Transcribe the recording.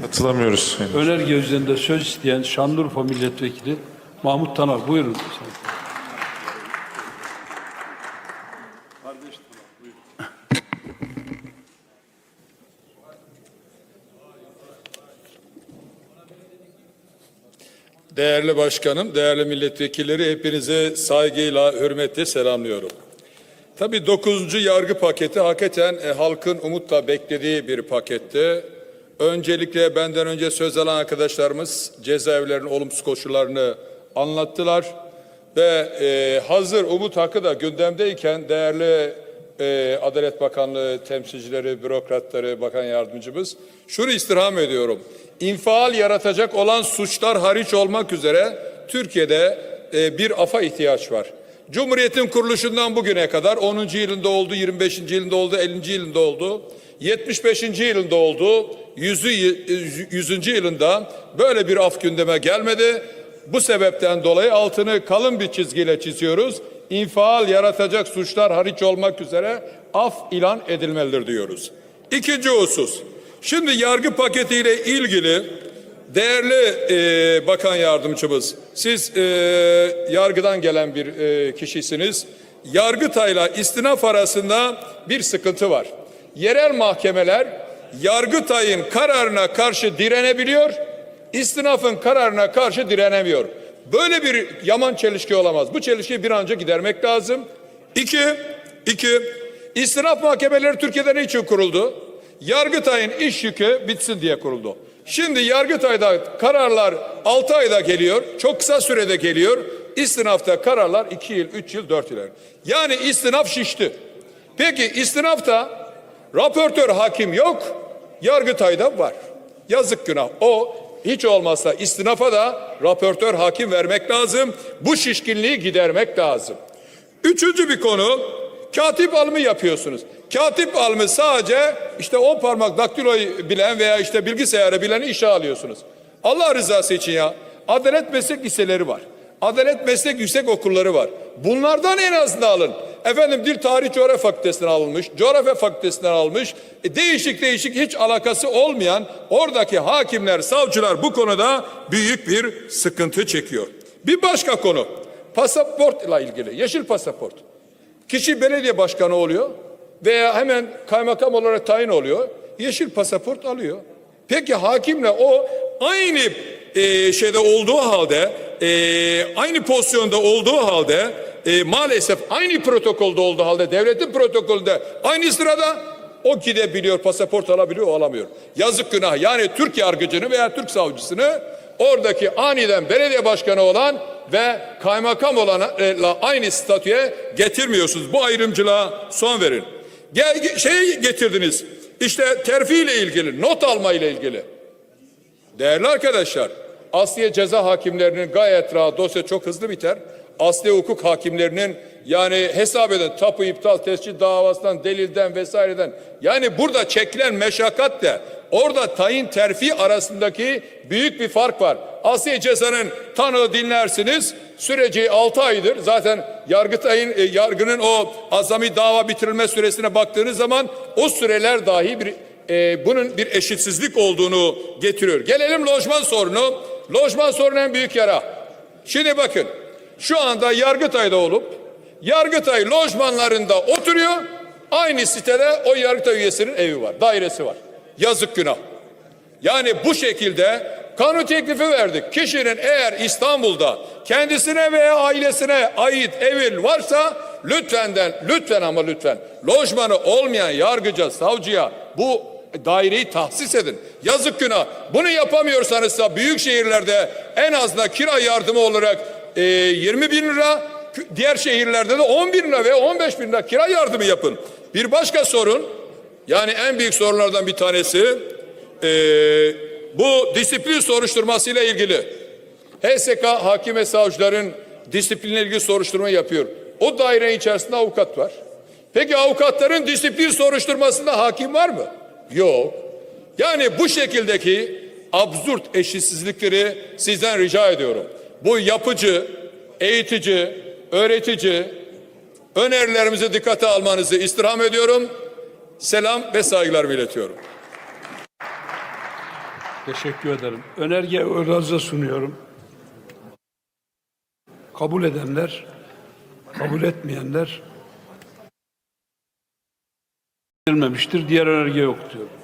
Katılamıyoruz. Önerge üzerinde söz isteyen Şanlıurfa Milletvekili Mahmut Tanar. Buyurun. Değerli başkanım, değerli milletvekilleri hepinize saygıyla, hürmetle selamlıyorum. Tabii 9. yargı paketi hakikaten e, halkın umutla beklediği bir pakette. Öncelikle benden önce söz alan arkadaşlarımız cezaevlerinin olumsuz koşullarını anlattılar. Ve e, hazır umut hakkı da gündemdeyken değerli e, Adalet Bakanlığı temsilcileri, bürokratları, bakan yardımcımız şunu istirham ediyorum. İnfial yaratacak olan suçlar hariç olmak üzere Türkiye'de e, bir afa ihtiyaç var. Cumhuriyetin kuruluşundan bugüne kadar 10. yılında oldu, 25. yılında oldu, 50. yılında oldu. 75. yılında oldu, 100. 100. yılında böyle bir af gündeme gelmedi. Bu sebepten dolayı altını kalın bir çizgiyle çiziyoruz. İnfial yaratacak suçlar hariç olmak üzere af ilan edilmelidir diyoruz. İkinci husus. Şimdi yargı paketiyle ilgili değerli e, bakan yardımcımız, siz e, yargıdan gelen bir e, kişisiniz. Yargıtay'la istinaf arasında bir sıkıntı var. Yerel mahkemeler Yargıtay'ın kararına karşı direnebiliyor, istinafın kararına karşı direnemiyor. Böyle bir yaman çelişki olamaz. Bu çelişkiyi bir an önce gidermek lazım. İki, iki, istinaf mahkemeleri Türkiye'de ne için kuruldu? Yargıtay'ın iş yükü bitsin diye kuruldu. Şimdi Yargıtay'da kararlar 6 ayda geliyor, çok kısa sürede geliyor. İstinafta kararlar 2 yıl, 3 yıl, 4 yıl. Yani istinaf şişti. Peki istinafta raportör hakim yok, Yargıtay'da var. Yazık günah. O hiç olmazsa istinafa da raportör hakim vermek lazım. Bu şişkinliği gidermek lazım. Üçüncü bir konu katip alımı yapıyorsunuz. Katip alımı sadece işte on parmak daktiloyu bilen veya işte bilgisayarı bileni işe alıyorsunuz. Allah rızası için ya. Adalet meslek liseleri var. Adalet meslek yüksek okulları var. Bunlardan en azından alın. Efendim dil tarih coğrafya fakültesinden alınmış, coğrafya fakültesinden almış. E, değişik değişik hiç alakası olmayan oradaki hakimler, savcılar bu konuda büyük bir sıkıntı çekiyor. Bir başka konu pasaportla ilgili. Yeşil pasaport. Kişi belediye başkanı oluyor veya hemen kaymakam olarak tayin oluyor. Yeşil pasaport alıyor. Peki hakimle o aynı e, şeyde olduğu halde, e, aynı pozisyonda olduğu halde e, maalesef aynı protokolde olduğu halde devletin protokolünde aynı sırada o gidebiliyor pasaport alabiliyor o alamıyor. Yazık günah yani Türk yargıcını veya Türk savcısını oradaki aniden belediye başkanı olan ve kaymakam olanla aynı statüye getirmiyorsunuz. Bu ayrımcılığa son verin. Gel, şey getirdiniz işte terfi ile ilgili not alma ile ilgili. Değerli arkadaşlar Asliye ceza hakimlerinin gayet rahat dosya çok hızlı biter. Asliye hukuk hakimlerinin yani hesap edin tapu iptal tescil davasından delilden vesaireden yani burada çekilen meşakkatle orada tayin terfi arasındaki büyük bir fark var. Asliye cezanın tanığı dinlersiniz süreci 6 aydır zaten yargıtayın e, yargının o azami dava bitirilme süresine baktığınız zaman o süreler dahi bir e, bunun bir eşitsizlik olduğunu getiriyor. Gelelim lojman sorunu. Lojman sorunu en büyük yara. Şimdi bakın şu anda Yargıtay'da olup Yargıtay lojmanlarında oturuyor. Aynı sitede o Yargıtay üyesinin evi var, dairesi var. Yazık günah. Yani bu şekilde kanun teklifi verdik. Kişinin eğer İstanbul'da kendisine veya ailesine ait evi varsa lütfenden, lütfen ama lütfen lojmanı olmayan yargıca, savcıya bu daireyi tahsis edin. Yazık günah. Bunu yapamıyorsanız da büyük şehirlerde en azından kira yardımı olarak e, 20 bin lira, diğer şehirlerde de 10 bin lira ve 15 bin lira kira yardımı yapın. Bir başka sorun, yani en büyük sorunlardan bir tanesi, e, bu disiplin soruşturmasıyla ilgili. HSK hakim ve savcıların disiplinle ilgili soruşturma yapıyor. O daire içerisinde avukat var. Peki avukatların disiplin soruşturmasında hakim var mı? Yok. Yani bu şekildeki absürt eşitsizlikleri sizden rica ediyorum. Bu yapıcı, eğitici, öğretici önerilerimizi dikkate almanızı istirham ediyorum. Selam ve saygılar iletiyorum. Teşekkür ederim. Önerge oylarınıza sunuyorum. Kabul edenler, kabul etmeyenler verilmemiştir. Diğer önerge yok diyorum.